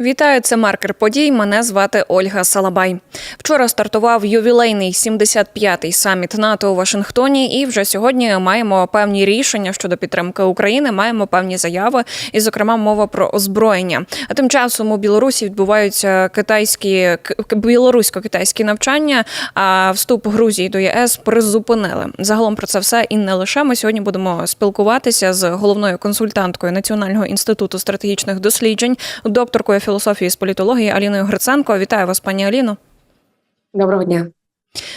Вітаю, це маркер подій. Мене звати Ольга Салабай. Вчора стартував ювілейний 75-й саміт НАТО у Вашингтоні, і вже сьогодні маємо певні рішення щодо підтримки України. Маємо певні заяви, і, зокрема, мова про озброєння. А тим часом у Білорусі відбуваються китайські білорусько-китайські навчання. А вступ Грузії до ЄС призупинили. Загалом про це все і не лише. Ми сьогодні будемо спілкуватися з головною консультанткою Національного інституту стратегічних досліджень, докторкою філософії з політології Аліною Гриценко. Вітаю вас, пані Аліно. Доброго дня.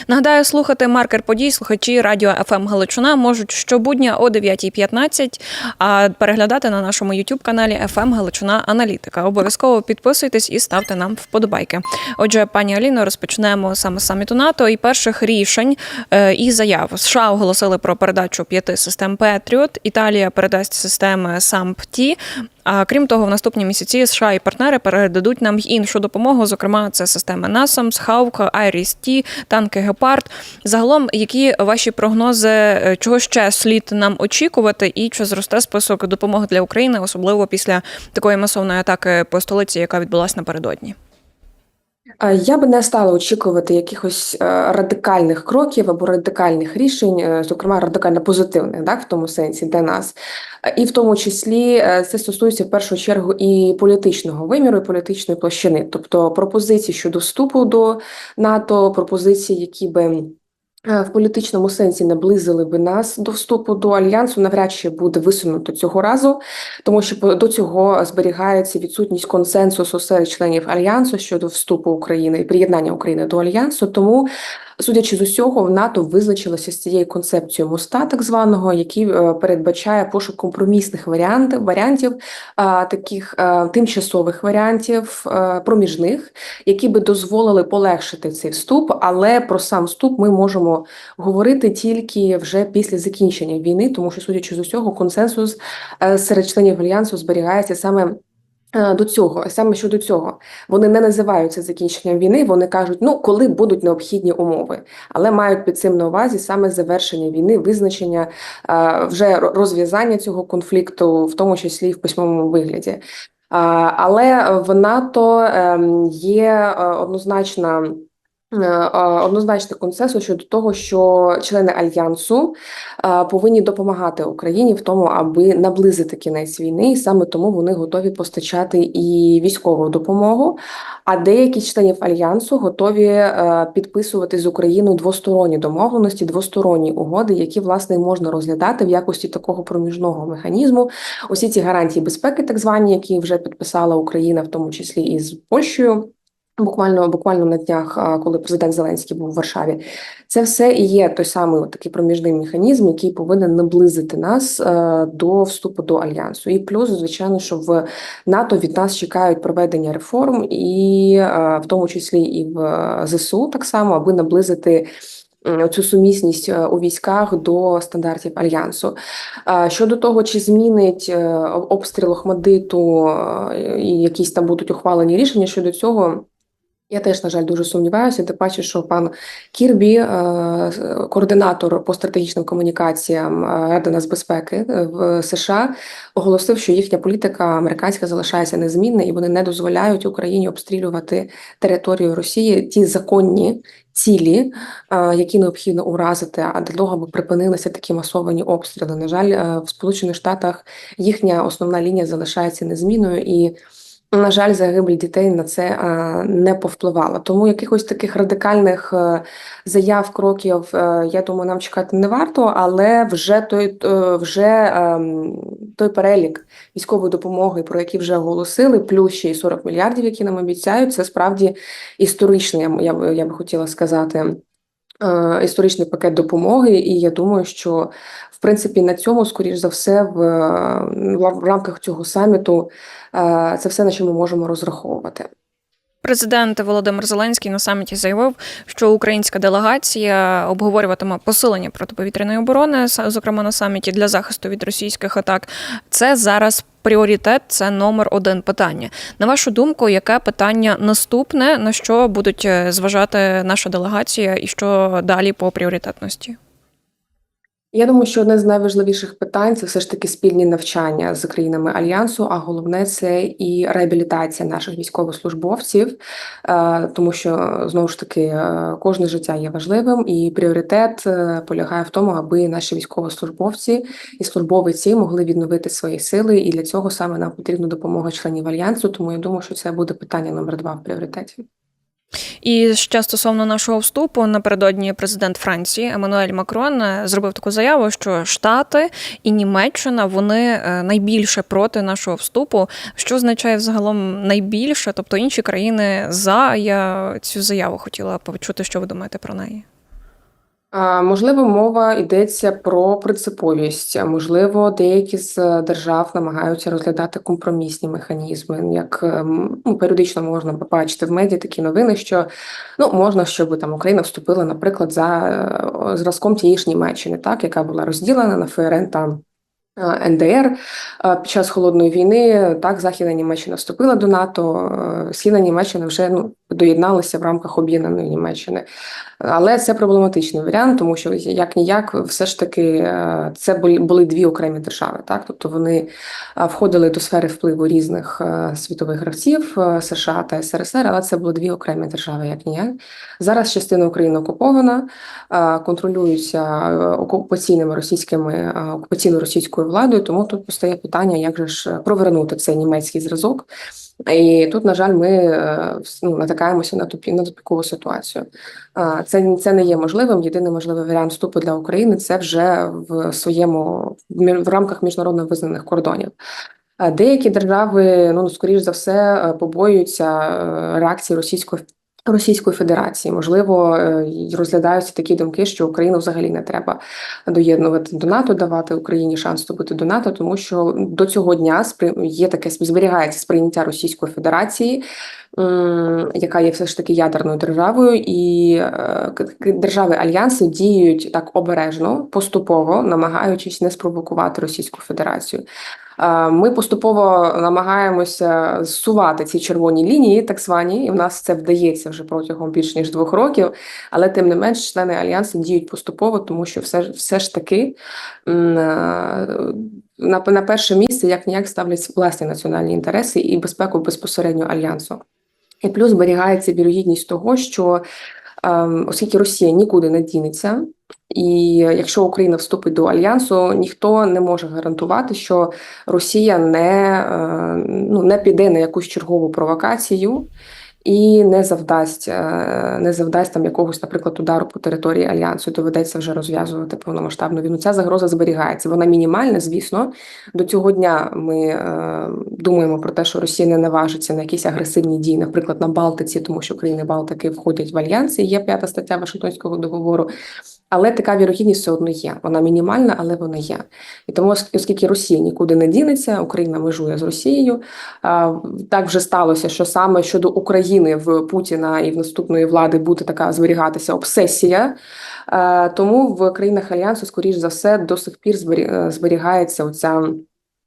Нагадаю, слухати маркер подій слухачі радіо ФМ Галичина можуть щобудня о 9.15, а переглядати на нашому youtube каналі ФМ Галичина Аналітика. Обов'язково підписуйтесь і ставте нам вподобайки. Отже, пані Аліно, розпочнемо саме з саміту НАТО і перших рішень е, і заяв. США оголосили про передачу п'яти систем Петріот. Італія передасть системи САМП-Ті. А крім того, в наступні місяці США і партнери передадуть нам іншу допомогу. Зокрема, це системи NASAMS, Хаук, IRIS-T, танки Гепард. Загалом, які ваші прогнози, е, чого ще слід нам очікувати, і чи зросте список допомоги для України, особливо після такої масовної атаки по столиці, яка відбулася напередодні? Я би не стала очікувати якихось е, радикальних кроків або радикальних рішень, е, зокрема радикально позитивних, так, в тому сенсі для нас. І в тому числі е, це стосується в першу чергу і політичного виміру, і політичної площини, тобто пропозиції щодо вступу до НАТО, пропозиції, які би. Е, В політичному сенсі наблизили би нас до вступу до альянсу, навряд чи буде висунуто цього разу, тому що до цього зберігається відсутність консенсусу серед членів альянсу щодо вступу України і приєднання України до альянсу. Тому, судячи з усього, НАТО визначилося з цією концепцією моста, так званого, який е, передбачає пошук компромісних варіантів, варіантів таких е, тимчасових варіантів, е, проміжних, які би дозволили полегшити цей вступ, але про сам вступ ми можемо говорити тільки вже після закінчення війни, тому що, судячи з усього, консенсус серед членів альянсу зберігається саме. Е, До цього, саме щодо цього, вони не називаються закінченням війни. Вони кажуть, ну коли будуть необхідні умови, але мають під цим на увазі саме завершення війни, визначення е, вже розв'язання цього конфлікту, в тому числі в письмовому вигляді. Але в НАТО ем, є е, однозначна. Е, Однозначний консенсус щодо того, що члени альянсу е, повинні допомагати Україні в тому, аби наблизити кінець війни, і саме тому вони готові постачати і військову допомогу. А деякі членів альянсу готові е, підписувати з Україною двосторонні домовленості, двосторонні угоди, які власне можна розглядати в якості такого проміжного механізму. Усі ці гарантії безпеки, так звані, які вже підписала Україна, в тому числі і з Польщею. Буквально буквально на днях, коли президент Зеленський був у Варшаві, це все і є той самий такий проміжний механізм, який повинен наблизити нас е, до вступу до альянсу. І плюс, звичайно, що в НАТО від нас чекають проведення реформ, і е, в тому числі і в е, ЗСУ, так само, аби наблизити. Цю сумісність у військах до стандартів альянсу щодо того, чи змінить обстріл Охмадиту і якісь там будуть ухвалені рішення щодо цього. Я теж, на жаль, дуже сумніваюся. Тим паче, що пан Кірбі, е, координатор по стратегічним комунікаціям е, Ради нацбезпеки е, в США, оголосив, що їхня політика американська залишається незмінна, і вони не дозволяють Україні обстрілювати територію Росії ті законні цілі, які необхідно уразити, а для того, аби припинилися такі масовані обстріли. На жаль, в Сполучених Штатах їхня основна лінія залишається незмінною і. На жаль, загибель дітей на це е, не повпливала. Тому якихось таких радикальних е, заяв, кроків, е, я думаю, нам чекати не варто, але вже той, вже ем, той перелік військової допомоги, про який вже оголосили, плюс ще й 40 мільярдів, які нам обіцяють, це справді історичний, я, б- я би хотіла сказати. Е, Історичний пакет допомоги, і я думаю, що в принципі на цьому, скоріш за все, в, в рамках цього саміту е, це все, на що ми можемо розраховувати. Президент Володимир Зеленський на саміті заявив, що українська делегація обговорюватиме посилення протиповітряної оборони, зокрема на саміті для захисту від російських атак. Це зараз пріоритет, це номер один питання. На вашу думку, яке питання наступне, на що будуть е, зважати наша делегація, і що далі по пріоритетності? Я думаю, що одне з найважливіших питань це все ж таки спільні навчання з країнами альянсу. А головне це і реабілітація наших військовослужбовців, е, тому що знову ж таки е, кожне життя є важливим, і пріоритет е, полягає в тому, аби наші військовослужбовці і службовиці могли відновити свої сили. І для цього саме нам потрібна допомога членів альянсу. Тому я думаю, що це буде питання номер два в пріоритеті. І ще стосовно нашого вступу, напередодні президент Франції Еммануель Макрон е, зробив таку заяву, що Штати і Німеччина вони е, найбільше проти нашого вступу. Що означає взагалом найбільше? Тобто інші країни за я цю заяву хотіла почути, що ви думаєте про неї. Можливо, мова йдеться про принциповість. Можливо, деякі з е, держав намагаються розглядати компромісні механізми. Як ем, ну, періодично можна побачити в медіа такі новини, що ну можна, щоб там Україна вступила, наприклад, за е, зразком тієї ж Німеччини, так яка була розділена на ФРН та е, НДР Е, під час холодної війни. Так, Західна Німеччина вступила до НАТО, е, Східна Німеччина вже ну доєдналася в рамках об'єднаної Німеччини. Але це проблематичний варіант, тому що як ніяк, все ж таки е, це були дві окремі держави. Так, тобто вони е, входили до сфери впливу різних е, світових гравців США та СРСР, але це були дві окремі держави, як ніяк. Зараз частина України окупована, контролюється окупаційними російськими е, окупаційною російською владою. Тому тут постає питання, як же ж провернути цей німецький зразок. І тут, на жаль, ми е, ну, натикаємося на тупі на тупікову ситуацію. Це це не є можливим. Єдиний можливий варіант вступу для України це вже в своєму в рамках міжнародно визнаних кордонів. Деякі держави, ну скоріш за все, е, побоюються е, реакції російської Російської Федерації. Можливо, е, розглядаються такі думки, що Україну взагалі не треба доєднувати до НАТО, давати Україні шанс вступити до НАТО, тому що до цього дня є таке зберігається сприйняття Російської Федерації, яка є все ж таки ядерною державою, і е, держави альянсу діють так обережно, поступово, намагаючись не спровокувати Російську Федерацію. Е, Ми поступово намагаємося зсувати ці червоні лінії, так звані, і в нас це вдається вже протягом більш ніж двох років. Але тим не менш, члени альянсу діють поступово, тому що все, все ж таки е, на, на перше місце як ніяк ставлять власні національні інтереси і безпеку безпосередньо альянсу. І плюс зберігається вірогідність того, що ем, оскільки Росія нікуди не дінеться, і якщо Україна вступить до альянсу, ніхто не може гарантувати, що Росія не, е, ну, не піде на якусь чергову провокацію і не завдасть, е, не завдасть там якогось, наприклад, удару по території альянсу. Доведеться вже розв'язувати повномасштабну війну. Ця загроза зберігається. Вона мінімальна, звісно. До цього дня ми е, думаємо про те, що Росія не наважиться на якісь агресивні дії, наприклад, на Балтиці, тому що країни Балтики входять в альянс. і Є п'ята стаття Вашингтонського договору. Але така вірогідність все одно є. Вона мінімальна, але вона є. І тому, оскільки Росія нікуди не дінеться, Україна межує з Росією. Так вже сталося, що саме щодо України в Путіна і в наступної влади буде така зберігатися обсесія. Тому в країнах альянсу, скоріш за все, до сих пір зберігається оця.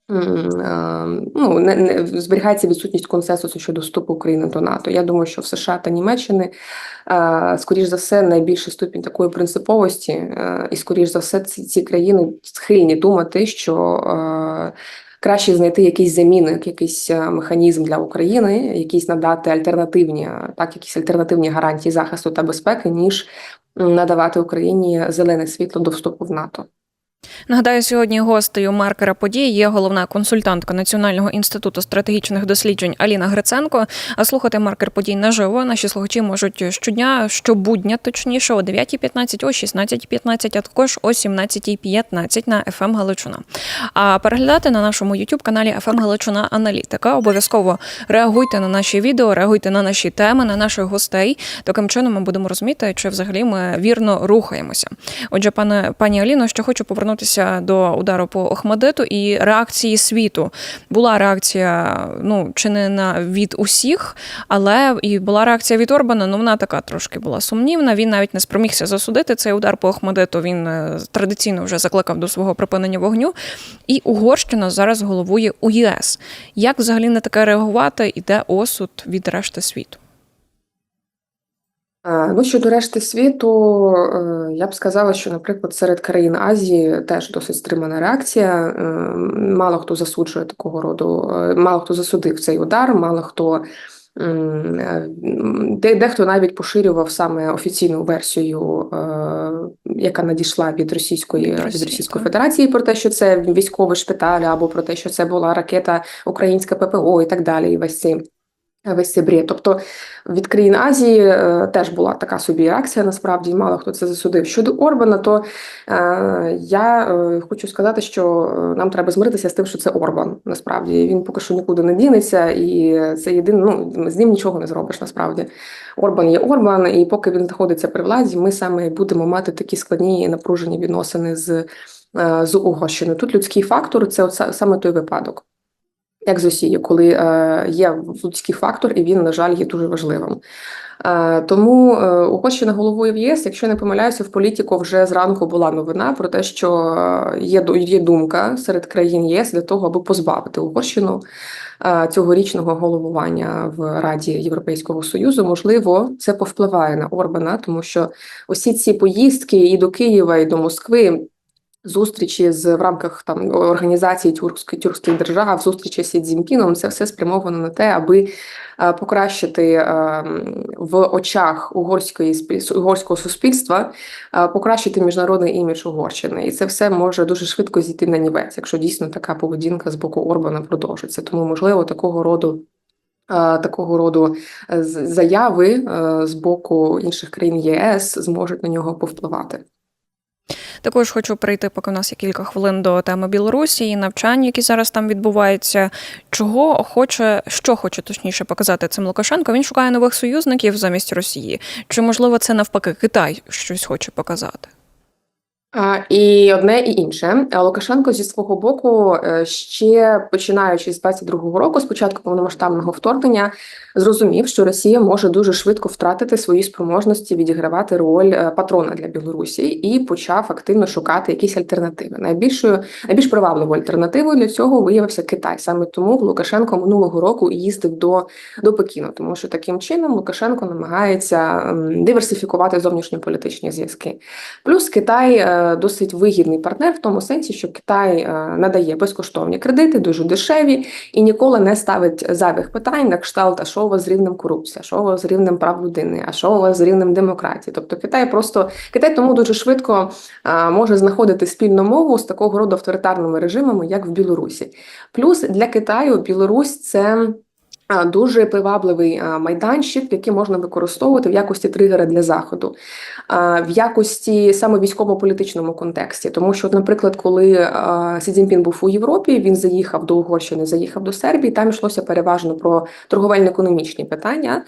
Ну, не, не зберігається відсутність консенсусу щодо вступу України до НАТО. Я думаю, що в США та Німеччини скоріш за все, найбільший ступінь такої принциповості, і скоріш за все, ці, ці країни схильні думати, що краще знайти якийсь замінник, якийсь механізм для України, якісь надати альтернативні, так, якісь альтернативні гарантії захисту та безпеки, ніж надавати Україні зелене світло до вступу в НАТО. Нагадаю, сьогодні гостею маркера подій є головна консультантка Національного інституту стратегічних досліджень Аліна Гриценко. А слухати маркер подій наживо наші слухачі можуть щодня, щобудня, точніше, о 9.15, о 16.15, а також о 17.15 на FM Галичина. А переглядати на нашому youtube каналі FM Галичина Аналітика. Обов'язково реагуйте на наші відео, реагуйте на наші теми, на наших гостей. Таким чином ми будемо розуміти, чи взагалі ми вірно рухаємося. Отже, пане пані Аліно, ще хочу повернутися до удару по Охмадиту і реакції світу. Була реакція, ну чи не на від усіх, але і була реакція від Орбана. Ну вона така трошки була сумнівна. Він навіть не спромігся засудити цей удар по Охмадиту. Він е, традиційно вже закликав до свого припинення вогню. І Угорщина зараз головує у ЄС. Як взагалі на таке реагувати? Іде осуд від решти світу? Е, Ну, щодо решти світу, е, я б сказала, що, наприклад, серед країн Азії теж досить стримана реакція. Е, Мало хто засуджує такого роду, мало хто засудив цей удар, мало хто де, дехто навіть поширював саме офіційну версію, яка надійшла від Російської від Російської. Федерації про те, що це військовий шпиталь, або про те, що це була ракета українська ППО і так далі. І весь цей весь бред. Тобто від країн Азії е, теж була така собі реакція. Насправді мало хто це засудив. Щодо Орбана, то е, я е, хочу сказати, що е, нам треба змиритися з тим, що це Орбан. Насправді він поки що нікуди не дінеться, і це єдине. Ну з ним нічого не зробиш. Насправді Орбан є Орбан, і поки він знаходиться при владі, ми саме будемо мати такі складні і напружені відносини з, е, з Угорщиною. Тут людський фактор це от саме той випадок як з Росією, коли е, є людський фактор, і він, на жаль, є дуже важливим. Е, тому е, Угорщина головою в єС, якщо не помиляюся, в політику вже зранку була новина про те, що є, є думка серед країн ЄС для того, аби позбавити Угорщину цьогорічного головування в Раді Європейського Союзу. Можливо, це повпливає на Орбана, тому що усі ці поїздки і до Києва, і до Москви зустрічі з в рамках там організації тюркських тюркських держав, зустрічі з Сі Цзіньпіном, це все спрямовано на те, аби е, покращити е, в очах угорської угорського суспільства, е, покращити міжнародний імідж Угорщини, і це все може дуже швидко зійти на нівець, якщо дійсно така поведінка з боку Орбана продовжиться. Тому можливо такого роду. е, Такого роду заяви з боку інших країн ЄС зможуть на нього повпливати. Також хочу прийти, поки у нас є кілька хвилин до теми Білорусі і навчань, які зараз там відбуваються. Чого хоче, що хоче точніше показати цим Лукашенко? Він шукає нових союзників замість Росії. Чи можливо це навпаки Китай щось хоче показати? І одне і інше. Лукашенко зі свого боку, е, ще починаючи з 22-го року, з початку повномасштабного вторгнення, зрозумів, що Росія може дуже швидко втратити свої спроможності відігравати роль е, патрона для Білорусі, і почав активно шукати якісь альтернативи. Найбільшою найбільш привабливою альтернативою для цього виявився Китай. Саме тому Лукашенко минулого року їздив до, до Пекіну, тому що таким чином Лукашенко намагається диверсифікувати зовнішньополітичні зв'язки. Плюс Китай е, досить вигідний партнер в тому сенсі, що Китай е, надає безкоштовні кредити, дуже дешеві, і ніколи не ставить зайвих питань на кшталт, а що у вас з рівнем корупції, а що у вас з рівнем прав людини, а що у вас з рівнем демократії. Тобто Китай просто Китай тому дуже швидко е, може знаходити спільну мову з такого роду авторитарними режимами, як в Білорусі. Плюс для Китаю Білорусь це. Дуже привабливий майданчик, який можна використовувати в якості тригера для заходу, в якості саме військово-політичному контексті. Тому що, наприклад, коли Сі Цзіньпін був у Європі, він заїхав до Угорщини, заїхав до Сербії. Там йшлося переважно про торговельно-економічні питання.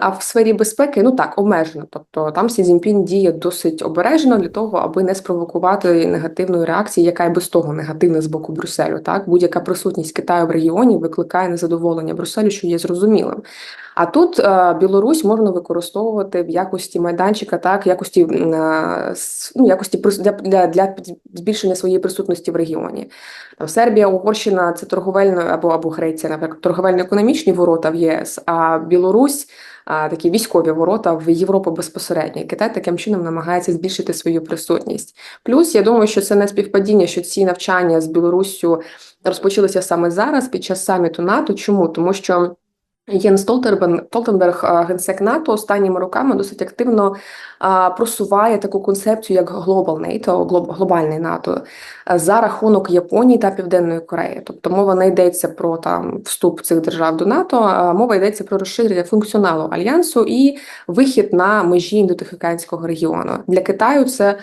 А в сфері безпеки, ну так, обмежено. Тобто там Сі Цзіньпін діє досить обережно для того, аби не спровокувати негативної реакції, яка і без того негативна з боку Брюсселю. Так, будь-яка присутність Китаю в регіоні викликає незадоволення Брюсселю, що є зрозумілим. А тут е, Білорусь можна використовувати в якості майданчика, так, якості, е, ну, якості для, для, для збільшення своєї присутності в регіоні. Там Сербія, Угорщина це торговельно або або Греція, наприклад, торговельно-економічні ворота в ЄС, а Білорусь такі військові ворота в Європу безпосередньо. Китай таким чином намагається збільшити свою присутність. Плюс я думаю, що це не співпадіння, що ці навчання з Білоруссю розпочалися саме зараз під час саміту НАТО. Чому? Тому що Єн Столтенберг, генсек НАТО, останніми роками досить активно просуває таку концепцію, як Global NATO, глоб- глобальний НАТО, за рахунок Японії та Південної Кореї. Тобто мова не йдеться про там вступ цих держав до НАТО, а мова йдеться про розширення функціоналу альянсу і вихід на межі індотихоокеанського регіону. Для Китаю це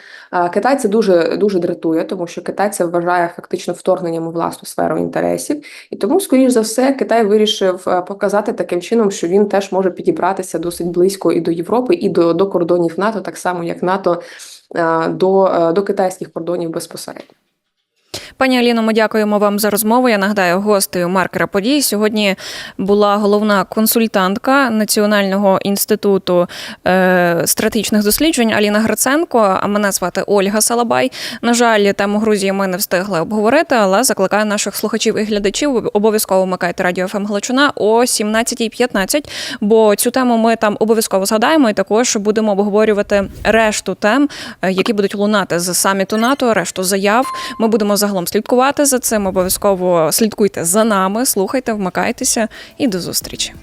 Китай це дуже дуже дратує, тому що Китай це вважає фактично вторгненням у власну сферу інтересів. І тому, скоріш за все, Китай вирішив показати таким чином, що він теж може підібратися досить близько і до Європи, і до, до кордонів НАТО, так само як НАТО е, до, е, до китайських кордонів безпосередньо. Пані Аліно, ми дякуємо вам за розмову. Я нагадаю, гостею маркера подій сьогодні була головна консультантка Національного інституту е, стратегічних досліджень Аліна Гриценко. А мене звати Ольга Салабай. На жаль, тему Грузії ми не встигли обговорити, але закликаю наших слухачів і глядачів обов'язково вмикайте радіо ФМ Галичина о 17.15, бо цю тему ми там обов'язково згадаємо і також будемо обговорювати решту тем, е, які будуть лунати з саміту НАТО, решту заяв. Ми будемо загалом слідкувати за цим. Обов'язково слідкуйте за нами, слухайте, вмикайтеся і до зустрічі.